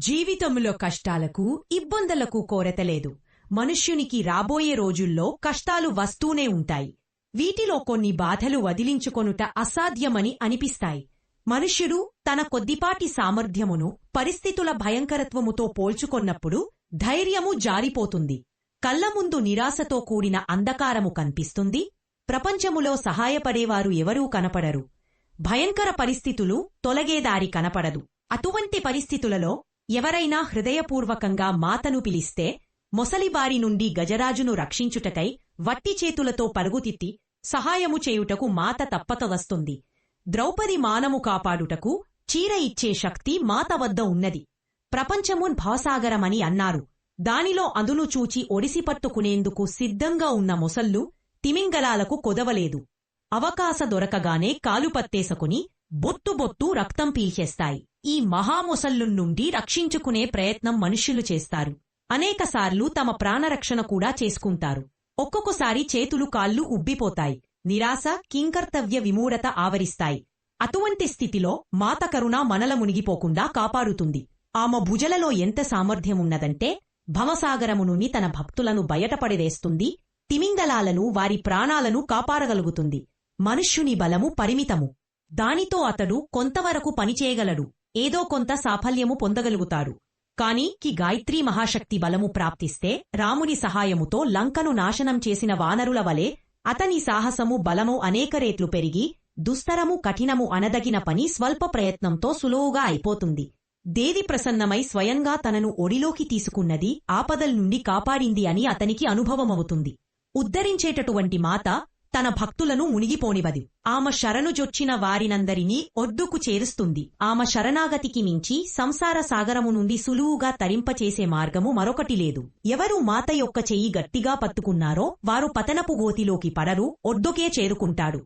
జీవితంలో కష్టాలకు ఇబ్బందులకు కోరతలేదు మనుష్యునికి రాబోయే రోజుల్లో కష్టాలు వస్తూనే ఉంటాయి. వీటిలో కొన్ని బాధలు వదిలించుకొనుట అసాధ్యమని అనిపిస్తాయి. మనుష్యుడు తన కొద్దిపాటి సామర్థ్యమును పరిస్థితుల భయంకరత్వముతో పోల్చుకొన్నప్పుడు ధైర్యము జారిపోతుంది. కళ్ళ ముందు నిరాశతో కూడిన అంధకారము కనిపిస్తుంది. ప్రపంచములో సహాయపడేవారు ఎవరూ కనపడరు. భయంకర పరిస్థితులు తొలగేదారి కనపడదు. అటువంటి పరిస్థితులలో ఎవరైనా హృదయపూర్వకంగా మాతను పిలిస్తే మొసలిబారి నుండి గజరాజును రక్షించుటకై వట్టి చేతులతో పరుగుతిత్తి సహాయము చేయుటకు మాత తప్పక వస్తుంది. ద్రౌపది మానము కాపాడుటకు చీర ఇచ్చే శక్తి మాత వద్ద ఉన్నది. ప్రపంచము భాసాగరమని అన్నారు. దానిలో అందును చూచి ఒడిసిపట్టుకునేందుకు సిద్ధంగా ఉన్న మొసళ్ళు తిమింగలాలకు కొదవలేదు. అవకాశ దొరకగానే కాలు పత్తేసుకుని బొట్టు రక్తం పీల్చేస్తాయి. ఈ మహామొసళ్ళు నుండి రక్షించుకునే ప్రయత్నం మనుష్యులు చేస్తారు. అనేకసార్లు తమ ప్రాణరక్షణ కూడా చేసుకుంటారు. ఒక్కొక్కసారి చేతులు కాళ్ళు ఉబ్బిపోతాయి. నిరాశ కింకర్తవ్య విమూఢత ఆవరిస్తాయి. అటువంటి స్థితిలో మాత కరుణ మనల మునిగిపోకుండా కాపాడుతుంది. ఆమె భుజలలో ఎంత సామర్థ్యమున్నదంటే భవసాగరమునుని తన భక్తులను బయటపడివేస్తుంది తిమింగలాలను వారి ప్రాణాలను కాపాడగలుగుతుంది. మనుష్యుని బలము పరిమితము. దానితో అతడు కొంతవరకు పనిచేయగలడు. ఏదో కొంత సాఫల్యము పొందగలుగుతాడు కాని కి గాయత్రీ మహాశక్తి బలము ప్రాప్తిస్తే రాముని సహాయముతో లంకను నాశనం చేసిన వానరుల వలె అతని సాహసము బలము అనేక రేట్లు పెరిగి దుస్తరము కఠినము అనదగిన పని స్వల్ప ప్రయత్నంతో సులువుగా అయిపోతుంది. దేవి ప్రసన్నమై స్వయంగా తనను ఒడిలోకి తీసుకున్నది ఆపదల నుండి కాపాడింది అని అతనికి అనుభవమవుతుంది. ఉద్ధరించేటటువంటి మాత తన భక్తులను మునిగిపోనివదు ఆమె శరణుజొచ్చిన వారినందరినీ ఒడ్డుకు చేరుస్తుంది. ఆమె శరణాగతికి మించి సంసార సాగరము నుండి సులువుగా తరింపచేసే మార్గము మరొకటి లేదు. ఎవరు మాత యొక్క చెయ్యి గట్టిగా పట్టుకున్నారో వారు పతనపు గోతిలోకి పడరు ఒడ్డుకే చేరుకుంటాడు